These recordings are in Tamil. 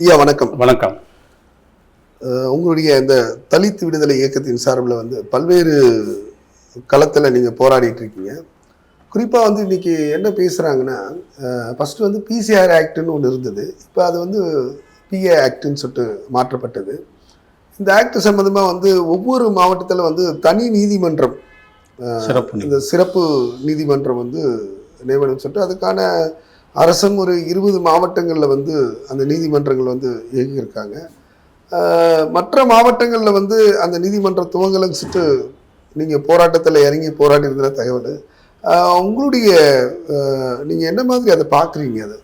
ஐயா வணக்கம். வணக்கம். உங்களுடைய இந்த தலித் விடுதலை இயக்கத்தின் சார்பில் வந்து பல்வேறு களத்தில் நீங்கள் போராடிட்டு இருக்கீங்க. குறிப்பாக வந்து இன்னைக்கு என்ன பேசுகிறாங்கன்னா ஃபஸ்ட்டு வந்து பிசிஆர் ஆக்ட்னு ஒன்று இருந்தது. இப்போ அது வந்து பிஏ ஆக்ட்னு சொல்லிட்டு மாற்றப்பட்டது. இந்த ஆக்ட் சம்மந்தமாக வந்து ஒவ்வொரு மாவட்டத்தில் வந்து தனி நீதிமன்றம் சிறப்பு நீதி. இந்த சிறப்பு நீதிமன்றம் வந்து நியமனம் சொல்லிட்டு அதுக்கான அரசும் ஒரு இருபது மாவட்டங்களில் வந்து அந்த நீதிமன்றங்கள் வந்து இயங்கியிருக்காங்க. மற்ற மாவட்டங்களில் வந்து அந்த நீதிமன்ற துவங்கலன்னு சொல்லிட்டு நீங்கள் போராட்டத்தில் இறங்கி போராடி இருந்த தகவல் உங்களுடைய நீங்கள் என்ன மாதிரி அதை பார்க்குறீங்க அதை?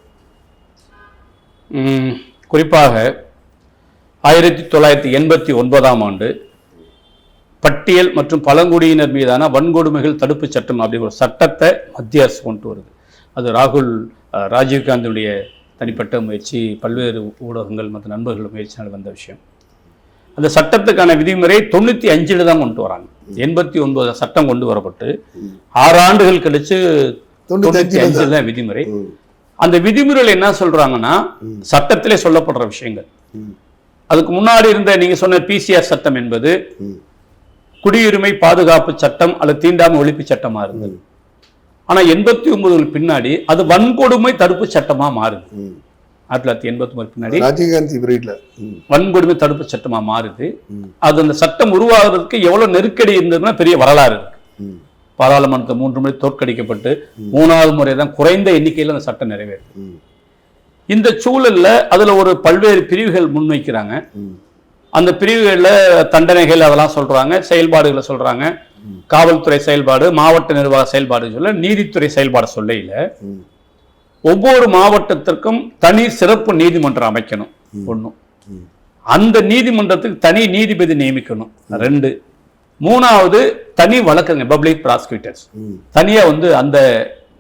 குறிப்பாக ஆயிரத்தி தொள்ளாயிரத்தி எண்பத்தி ஒன்பதாம் ஆண்டு பட்டியல் மற்றும் பழங்குடியினர் மீதான வன்கொடுமைகள் தடுப்புச் சட்டம் அப்படிங்கிற ஒரு சட்டத்தை மத்திய அரசு கொண்டு வருது. அது ராகுல் ராஜீவ்காந்தியுடைய தனிப்பட்ட முயற்சி பல்வேறு ஊடகங்கள் மற்றும் நண்பர்கள் முயற்சினால் வந்த விஷயம். அந்த சட்டத்துக்கான விதிமுறை தொண்ணூற்றி அஞ்சில் தான் கொண்டு வராங்க. எண்பத்தி ஒன்பது சட்டம் கொண்டு வரப்பட்டு ஆறு ஆண்டுகள் கழிச்சு தொண்ணூற்றி அஞ்சில் தான். விதிமுறை. அந்த விதிமுறையில் என்ன சொல்றாங்கன்னா சட்டத்திலே சொல்லப்படுற விஷயங்கள். அதுக்கு முன்னாடி இருந்த நீங்க சொன்ன பிசிஆர் சட்டம் என்பது குடியுரிமை பாதுகாப்பு சட்டம் அல்லது தீண்டாமை ஒழிப்பு சட்டமா இருந்தது. ஆனா எண்பத்தி ஒன்பதுக்கு பின்னாடி அது வன்கொடுமை தடுப்பு சட்டமா மாறுது. ஆயிரத்தி தொள்ளாயிரத்தி எண்பத்தி ஒன்பது பின்னாடி ராஜீவ்காந்தி பீரியட்ல வன்கொடுமை தடுப்பு சட்டமா மாறுது. அது அந்த சட்டம் உருவாகிறதுக்கு எவ்வளவு நெருக்கடி இருந்ததுன்னா பெரிய வரலாறு இருக்கு. பாராளுமன்றத்தை மூன்று முறை தோற்கடிக்கப்பட்டு மூணாவது முறை தான் குறைந்த எண்ணிக்கையில் அந்த சட்டம் நிறைவேறுது. ம், இந்த சூழல்ல அதுல ஒரு பல்வேறு பிரிவுகள் முன்வைக்கிறாங்க. அந்த பிரிவுகளில் தண்டனைகள் அதெல்லாம் சொல்றாங்க செயல்பாடுகளை சொல்றாங்க. காவல்துறை செயல்பாடு மாவட்ட நிர்வாக செயல்பாடு சொல்ல நீதித்துறை செயல்பாடு சொல்லையில ஒவ்வொரு மாவட்டத்திற்கும் தனி சிறப்பு நீதிமன்றம் அமைக்கணும். ம். அந்த நீதிமன்றத்துக்கு தனி நீதிபதி நியமிக்கணும். ரெண்டு. மூணாவது தனி வழக்கறிஞர் பப்ளிக் ப்ராசிக்யூட்டர்ஸ் ம், தனியா வந்து அந்த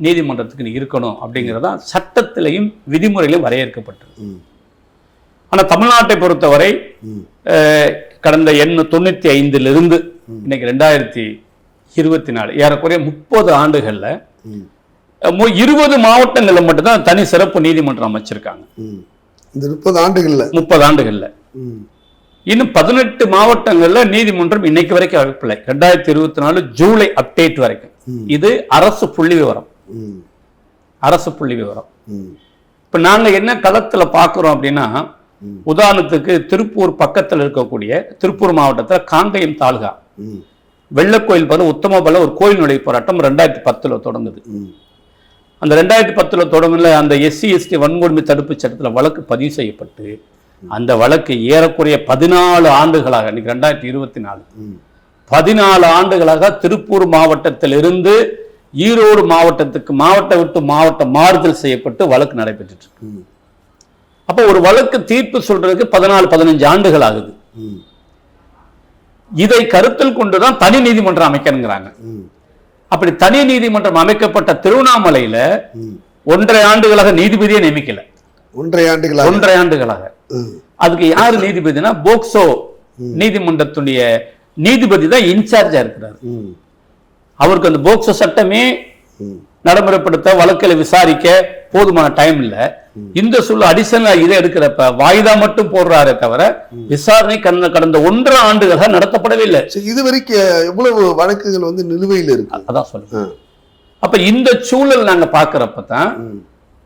நீதிமன்றத்துக்கு நீ இருக்கணும் அப்படிங்கிறதா சட்டத்திலையும் விதிமுறையிலும் வரையறுக்கப்பட்டது. ம், ஆனா தமிழ்நாட்டை பொறுத்தவரை கடந்த எண்ணு தொண்ணூத்தி ஐந்திலிருந்து இன்னைக்கு ரெண்டாயிரத்தி இருபத்தி நாலு ஏறக்குறைய முப்பது ஆண்டுகள்ல இருபது மாவட்டங்கள்ல மட்டும்தான் தனி சிறப்பு நீதிமன்றம் அமைச்சிருக்காங்க. இந்த முப்பது ஆண்டுகள்ல? முப்பது ஆண்டுகள்ல. இன்னும் பதினெட்டு மாவட்டங்கள்ல நீதிமன்றம் இன்னைக்கு வரைக்கும் அமைப்பில்லை ரெண்டாயிரத்தி இருபத்தி நாலு ஜூலை அப்டேட் வரைக்கும். இது அரசு புள்ளி விவரம். அரசு புள்ளி விவரம். இப்ப நாங்க என்ன களத்துல பாக்குறோம் அப்படின்னா உதாரணத்துக்கு திருப்பூர் பக்கத்துல இருக்கக்கூடிய திருப்பூர் மாவட்டத்துல காங்கயம் தாலுகா. வெள்ளக்கோயில் பல உத்தமபல ஒரு கோயில் நுழைவு போராட்டம் ரெண்டாயிரத்தி பத்துல தொடங்குது. அந்த ரெண்டாயிரத்தி பத்துல தொடங்குல அந்த எஸ்சி எஸ்டி வன்கொடுமை தடுப்பு சட்டத்துல வழக்கு பதிவு செய்யப்பட்டு அந்த வழக்கு ஏறக்குறைய பதினாலு ஆண்டுகளாக இன்னைக்கு ரெண்டாயிரத்தி இருபத்தி நாலு. பதினாலு ஆண்டுகளாக திருப்பூர் மாவட்டத்திலிருந்து ஈரோடு மாவட்டத்துக்கு மாவட்ட விட்டு மாவட்டம் மாறுதல் செய்யப்பட்டு வழக்கு நடைபெற்று இருக்கு. அப்போ ஒரு வழக்கு தீர்ப்பு சொல்றதுக்கு பதினாலு பதினஞ்சு ஆண்டுகள் ஆகுது. இதை கருத்தில் கொண்டுதான் தனி நீதிமன்றம் அமைக்கணுங்கிறாங்க. அப்படி தனி நீதிமன்றம் அமைக்கப்பட்ட திருவண்ணாமலையில. ஒன்றரை ஆண்டுகளாக நீதிபதியே நியமிக்கல. ஒன்றரை ஆண்டுகளாக? ஒன்றரை ஆண்டுகளாக. அதுக்கு யாரு நீதிபதினா போக்சோ நீதிமன்றத்துடைய நீதிபதி தான் இன்சார்ஜா இருக்கிறார். அவருக்கு அந்த போக்சோ சட்டமே நடைமுறைப்படுத்த வழக்கில் விசாரிக்க போதுமான டைம் இல்ல. இந்த சூழல் அடிஷனல் இதை எடுக்கிறப்ப வாய்தா மட்டும் போடுறாரே தவிர விசாரணை கடந்த கடந்த ஒன்றரை ஆண்டுகளாக நடத்தப்படவே இல்லை. இது வரைக்கும் எவ்வளவு வழக்குகள் வந்து நிலுவையில் இருக்கு? அதான் சொல்லுங்க அப்ப இந்த சூழல் நாங்க பாக்குறப்ப தான்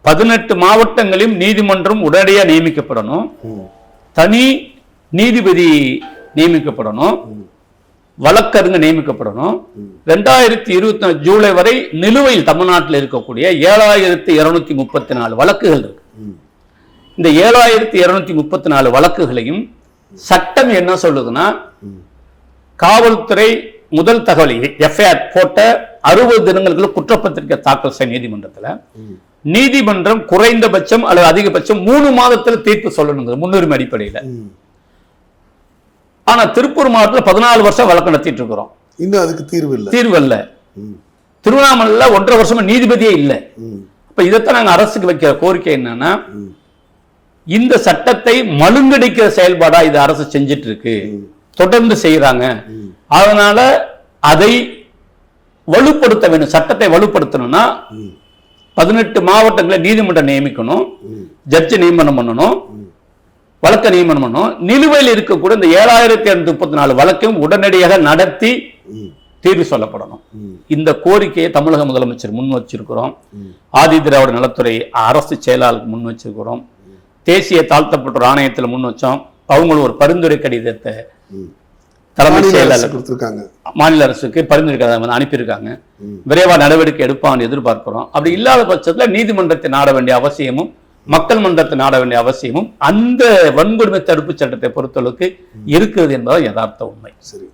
பதினெட்டு மாவட்டங்களிலும் நீதிமன்றம் உடனடியா நியமிக்கப்படணும். தனி நீதிபதி நியமிக்கப்படணும். வழக்கறிஞர் நியமிக்கப்படணும். ரெண்டாயிரத்தி இருபத்தி நாலு ஜூலை வரை நிலுவையில் தமிழ்நாட்டில் இருக்கக்கூடிய ஏழாயிரத்தி இருநூத்தி முப்பத்தி நாலு வழக்குகள் இருக்கு. இந்த ஏழாயிரத்தி இருநூத்தி முப்பத்தி நாலு வழக்குகளையும் சட்டம் என்ன சொல்லுதுன்னா காவல்துறை முதல் தகவல் எஃப்ஐஆர் போட்ட அறுபது தினங்களுக்குள்ள குற்றப்பத்திரிக்கை தாக்கல் செய்ய நீதிமன்றத்தில் நீதிமன்றம் குறைந்தபட்சம் அல்லது அதிகபட்சம் மூணு மாதத்துல தீர்ப்பு சொல்லணுங்கிறது முன்னுரிமை அடிப்படையில. ஆனா திருப்பூர் மாவட்டத்தில் பதினாலு வருஷம் வழக்கு நடத்திட்டு இருக்கிறோம். இன்னும் அதுக்கு தீர்வு இல்லை. தீர்வு இல்ல. திருவண்ணாமலையில ஒன்றரை வருஷமா நீதிபதியே இல்லை. ம், அப்ப இதைத்தான் நாங்க அரசுக்கு வைக்கிற கோரிக்கை என்னன்னா இந்த சட்டத்தை மழுங்கடிக்கிற செயல்பாடா இது அரசு செஞ்சிட்டு இருக்கு. தொடர்ந்து செய்யறாங்க. அதனால அதை வலுப்படுத்த வேண்டும் சட்டத்தை வலுப்படுத்தணும்னா பதினெட்டு மாவட்டங்களை நீதிமன்றம் நியமிக்கணும். ஜட்ஜி நியமனம் பண்ணணும். வழக்க நியமனம் பண்ணணும் நிலுவையில் இருக்கக்கூடிய இந்த ஏழாயிரத்தி இரநூத்தி முப்பத்தி நாலு வழக்கையும் உடனடியாக நடத்தி தீர்வு சொல்லப்படணும். இந்த கோரிக்கையை தமிழக முதலமைச்சர் முன் வச்சிருக்கிறோம். ஆதி திராவிட நலத்துறை அரசு செயலாளருக்கு முன் வச்சிருக்கிறோம். தேசிய தாழ்த்தப்பட்டோர் ஆணையத்தில் முன் வச்சோம். அவங்களும் ஒரு பரிந்துரை கடிதத்தை. தலைமை செயலாளர் கொடுத்திருக்காங்க. மாநில அரசுக்கு பரிந்துரை கடிதம் வந்து அனுப்பியிருக்காங்க. ம். விரைவா நடவடிக்கை எடுப்பான்னு எதிர்பார்க்கிறோம். அப்படி இல்லாத பட்சத்துல நீதிமன்றத்தை நாட வேண்டிய அவசியமும் மக்கள் மன்றத்தை நாட வேண்டிய அவசியமும் அந்த வன்கொடுமை தடுப்பு சட்டத்தை பொறுத்தளவுக்கு இருக்கிறது என்பது யதார்த்த உண்மை. சரி.